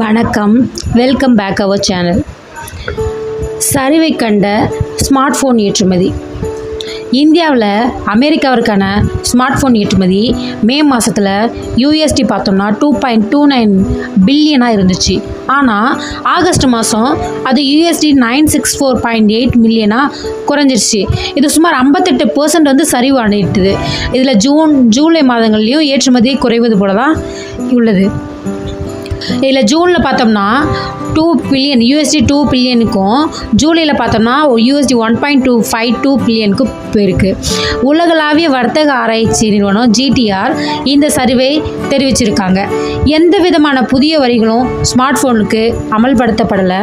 வணக்கம். Welcome back our channel சரிவை கண்ட ஸ்மார்ட் ஃபோன் ஏற்றுமதி. இந்தியாவில் அமெரிக்காவிற்கான ஸ்மார்ட் ஃபோன் ஏற்றுமதி மே மாதத்தில் யூஎஸ்டி பார்த்தோம்னா டூ பாயிண்ட் டூ நைன் பில்லியனாக இருந்துச்சு. ஆனால் ஆகஸ்ட் மாதம் அது USD nine six four point eight மில்லியனாக குறைஞ்சிருச்சு. இது சுமார் ஐம்பத்தெட்டு பர்சன்ட் வந்து சரிவு அடையிட்டுது இதில் ஜூன் ஜூலை மாதங்கள்லேயும் ஏற்றுமதி குறைவது போல தான் உள்ளது. இதில் ஜூனில் பார்த்தோம்னா டூ பில்லியன் யூஎஸ்டி டூ பில்லியனுக்கும் ஜூலையில் பார்த்தோம்னா USD one point two five two பில்லியனுக்கு போயிருக்கு. உலகளாவிய வர்த்தக ஆராய்ச்சி நிறுவனம் ஜிடிஆர் இந்த சர்வே தெரிவிச்சிருக்காங்க. எந்த விதமான புதிய வரிகளும் ஸ்மார்ட் ஃபோனுக்கு அமல்படுத்தப்படலை.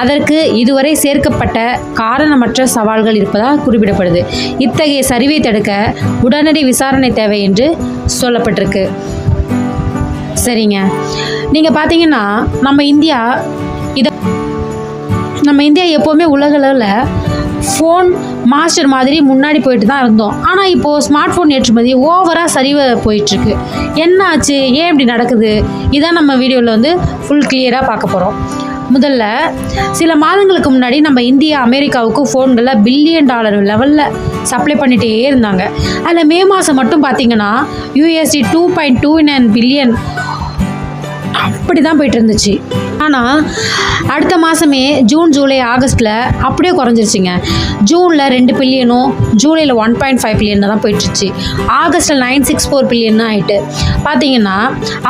அதற்கு இதுவரை சேர்க்கப்பட்ட காரணமற்ற சவால்கள் இருப்பதாக குறிப்பிடப்படுது. இத்தகைய சரிவை தடுக்க உடனடி விசாரணை தேவை என்று சொல்லப்பட்டிருக்கு. சரிங்க. நீங்கள் பார்த்தீங்கன்னா நம்ம இந்தியா இதை நம்ம இந்தியா எப்போவுமே உலகளவில் ஃபோன் மாஸ்டர் மாதிரி முன்னாடி போயிட்டு தான் இருந்தோம். ஆனால் இப்போது ஸ்மார்ட் ஃபோன் ஏற்றுமதி ஓவராக சரிவ போயிட்டுருக்கு. என்ன ஆச்சு? ஏன் இப்படி நடக்குது? இதான் நம்ம வீடியோவில் வந்து ஃபுல் கிளியராக பார்க்க போகிறோம் முதல்ல சில மாதங்களுக்கு முன்னாடி நம்ம இந்தியா அமெரிக்காவுக்கு ஃபோன்களை பில்லியன் டாலர் லெவலில் சப்ளை பண்ணிகிட்டே இருந்தாங்க. அதில் மே மாதம் மட்டும் பார்த்தீங்கன்னா USD two point two nine billion அப்படி தான் போயிட்டு இருந்துச்சு ஆனால் அடுத்த மாதமே ஜூன் ஜூலை ஆகஸ்ட்டில் அப்படியே குறைஞ்சிருச்சுங்க. ஜூனில் ரெண்டு பில்லியனும் ஜூலையில் ஒன் பாயிண்ட் ஃபைவ் பில்லியன் தான் போயிட்டுருச்சு. ஆகஸ்ட்டில் நைன் சிக்ஸ் ஃபோர் பில்லியன் ஆகிட்டு பார்த்தீங்கன்னா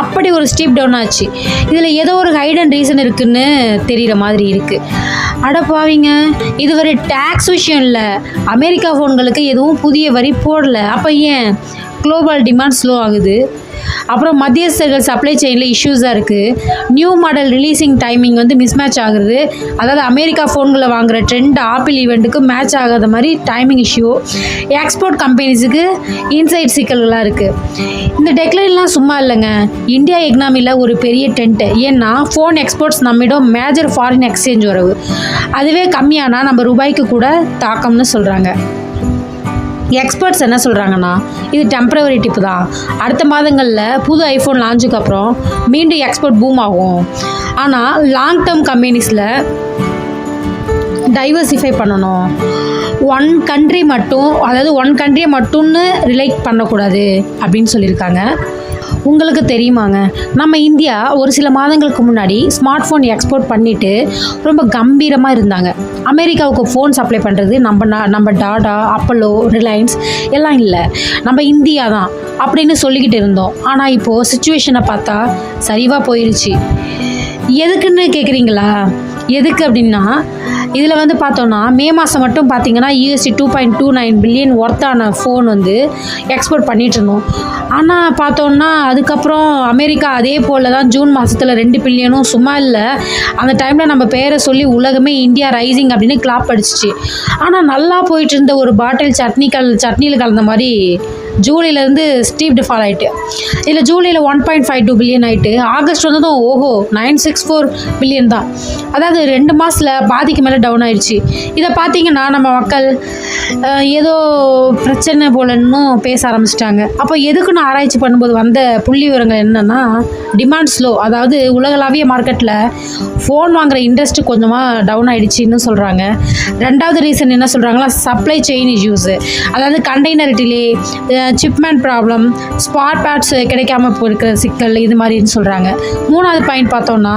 அப்படி ஒரு ஸ்டீப் டவுன் ஆச்சு. இதில் ஏதோ ஒரு ஹைடன் ரீசன் இருக்குன்னு தெரிகிற மாதிரி இருக்குது அடப்பாவிங்க இதுவரை டேக்ஸ் விஷயம் இல்லை. அமெரிக்கா ஃபோன்களுக்கு எதுவும் புதிய வரி போடல. அப்போ ஏன்? குளோபல் டிமாண்ட் ஸ்லோ ஆகுது. அப்புறம் மத்தியஸ்தர்கள் சப்ளை செயினில் இஷ்யூஸாக இருக்குது நியூ மாடல் ரிலீஸிங் டைமிங் வந்து மிஸ்மேட்ச் ஆகுறது. அதாவது அமெரிக்கா ஃபோன்களை வாங்குகிற ட்ரெண்ட் ஆப்பிள் ஈவெண்ட்டுக்கு மேட்ச் ஆகாத மாதிரி டைமிங் இஷ்யூ எக்ஸ்போர்ட் கம்பெனிஸுக்கு இன்சைட் சிக்கல்களாக இருக்குது இந்த டெக்லைன்லாம் சும்மா இல்லைங்க. இந்தியா எக்னாமியில் ஒரு பெரிய டென்ட்டு ஏன்னா ஃபோன் எக்ஸ்போர்ட்ஸ் நம்மிடம் மேஜர் ஃபாரின் எக்ஸ்சேஞ்ச் வரவு. அதுவே கம்மியானால் நம்ம ரூபாய்க்கு கூட தாக்கம்னு சொல்கிறாங்க எக்ஸ்பர்ட்ஸ் என்ன சொல்கிறாங்கன்னா இது டெம்பரவரி டிப்பு தான். அடுத்த மாதங்களில் புது ஐஃபோன் லான்ச்சுக்கு அப்புறம் மீண்டும் எக்ஸ்போர்ட் பூம் ஆகும். ஆனால் லாங் டேர்ம் கம்பெனிஸில் டைவர்சிஃபை பண்ணணும். ஒன் கண்ட்ரி மட்டும் அதாவது ஒன் கண்ட்ரியை மட்டும்னு ரிலேட் பண்ணக்கூடாது அப்படின்னு சொல்லியிருக்காங்க. உங்களுக்கு தெரியுமாங்க? நம்ம இந்தியா ஒரு சில மாதங்களுக்கு முன்னாடி ஸ்மார்ட் ஃபோன் எக்ஸ்போர்ட் பண்ணிவிட்டு ரொம்ப கம்பீரமாக இருந்தாங்க. அமெரிக்காவுக்கு ஃபோன் சப்ளை பண்ணுறது நம்ம நம்ம டாடா அப்பலோ ரிலையன்ஸ் எல்லாம் இல்லை. நம்ம இந்தியா தான் அப்படின்னு சொல்லிக்கிட்டு இருந்தோம். ஆனால் இப்போது சுச்சுவேஷனை பார்த்தா சரிவாக போயிடுச்சு எதுக்குன்னு கேட்குறீங்களா எதுக்கு அப்படின்னா இதில் வந்து பார்த்தோன்னா மே மாதம் மட்டும் பார்த்தீங்கன்னா USD two point two nine billion ஒர்த்தான ஃபோன் வந்து எக்ஸ்போர்ட் பண்ணிட்டு இருந்தோம். ஆனால் பார்த்தோன்னா அதுக்கப்புறம் அமெரிக்கா அதே போல் தான் ஜூன் மாதத்தில் ரெண்டு பில்லியனும் சும்மா இல்லை. அந்த டைமில் நம்ம பேரை சொல்லி உலகமே இந்தியா ரைசிங் அப்படின்னு கிளாப் அடிச்சிச்சு. ஆனால் நல்லா போயிட்டு இருந்த ஒரு பாட்டில் சட்னி கல் சட்னியில் கலந்த மாதிரி ஜூலைலேருந்து ஸ்டீப் ஃபால் ஆகிட்டு இதில் ஜூலையில் one point five two billion ஆகிட்டு ஆகஸ்ட் வந்ததும் ஓஹோ நைன் சிக்ஸ் ஃபோர் பில்லியன் தான். அதாவது ரெண்டு மாதத்தில் பாதிக்கு மேலே டவுன் ஆயிடுச்சு. இதை பார்த்தீங்கன்னா நம்ம மக்கள் ஏதோ பிரச்சனை போலன்னு பேச ஆரம்பிச்சிட்டாங்க. அப்போ எதுக்குன்னு ஆராய்ச்சி பண்ணும்போது வந்த புள்ளி விவரங்கள் என்னென்னா டிமாண்ட் ஸ்லோ அதாவது உலகளாவிய மார்க்கெட்டில் ஃபோன் வாங்குற இன்ட்ரெஸ்ட் கொஞ்சமாக டவுன் ஆகிடுச்சின்னு சொல்கிறாங்க ரெண்டாவது ரீசன் என்ன சொல்கிறாங்களா சப்ளை செயின் இஷ்யூஸு அதாவது container delay shipment problem spot bats கிடைக்காம இருக்கிற சிக்கல் இது மாதிரின்னு சொல்கிறாங்க மூணாவது பாயிண்ட் பார்த்தோம்னா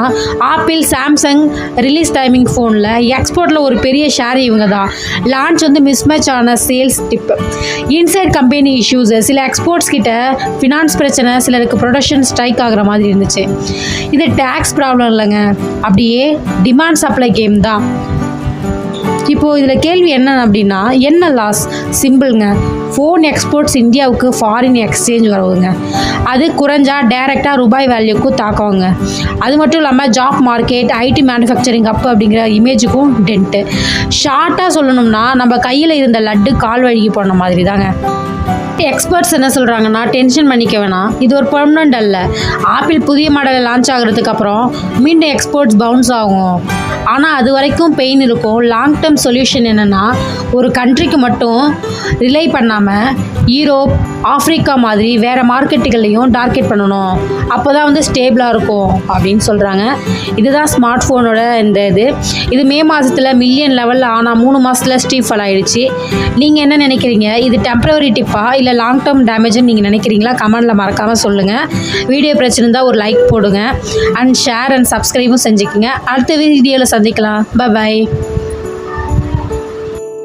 ஆப்பிள் சாம்சங் ரிலீஸ் டைமிங் ஃபோனில் எக்ஸ்போர்ட்டில் ஒரு பெரிய ஷேர் இவங்க தான் லான்ச் வந்து மிஸ்மேட்ச் ஆன sales dip inside company issues சில எக்ஸ்போர்ட்ஸ் கிட்ட ஃபினான்ஸ் பிரச்சனை சிலருக்கு ப்ரொடக்ஷன் ஸ்ட்ரைக் ஆகிற மாதிரி இருந்துச்சு. இது டேக்ஸ் ப்ராப்ளம் இல்லைங்க. அப்படியே டிமாண்ட் சப்ளை கேம் தான். இப்போது இதில் கேள்வி என்ன அப்படின்னா என்ன லாஸ் சிம்பிள்ங்க ஃபோன் எக்ஸ்போர்ட்ஸ் இந்தியாவுக்கு ஃபாரின் எக்ஸ்சேஞ்ச் வரவுங்க. அது குறைஞ்சா டைரெக்டாக ரூபாய் வேல்யூக்கு தாக்கவுங்க. அது மட்டும் இல்லாமல் job market IT manufacturing up அப்படிங்கிற இமேஜுக்கும் டென்ட்டு ஷார்ட்டாக சொல்லணும்னா நம்ம கையில் இருந்த லட்டு கால் வழுகி போன மாதிரி தாங்க எக்ஸ்பர்ட்ஸ் என்ன சொல்கிறாங்கன்னா டென்ஷன் பண்ணிக்க வேணாம். இது ஒரு பெர்மனண்ட் அல்ல. ஆப்பிள் புதிய மாடலை லான்ச் ஆகிறதுக்கு அப்புறம் மீண்டும் எக்ஸ்போர்ட்ஸ் பவுன்ஸ் ஆகும். ஆனால் அது வரைக்கும் பெயின் இருக்கும். லாங் டேர்ம் சொல்யூஷன் என்னென்னா ஒரு கண்ட்ரிக்கு மட்டும் ரிலே பண்ணாமல் ஈரோப் ஆஃப்ரிக்கா மாதிரி வேறு மார்க்கெட்டுகள்லையும் டார்கெட் பண்ணணும். அப்போ தான் வந்து ஸ்டேபிளாக இருக்கும் அப்படின்னு சொல்கிறாங்க இதுதான் ஸ்மார்ட் ஃபோனோட இந்த இது. இது மே மாதத்தில் மில்லியன் லெவலில் ஆனால் மூணு மாதத்தில் ஸ்டீஃபல் ஆகிடுச்சி நீங்கள் என்ன நினைக்கிறீங்க? இது டெம்பரவரி டிப்பா இல்லை லாங் டேர்ம் டேமேஜ்னு நீங்கள் நினைக்கிறீங்களா? கமெண்டில் மறக்காமல் சொல்லுங்கள் வீடியோ பிரச்சனை இருந்தால் ஒரு லைக் போடுங்க. அண்ட் ஷேர் அண்ட் சப்ஸ்கிரைபும் செஞ்சுக்கோங்க. அடுத்த வீடியோவில் சந்திக்கலாம். பாய்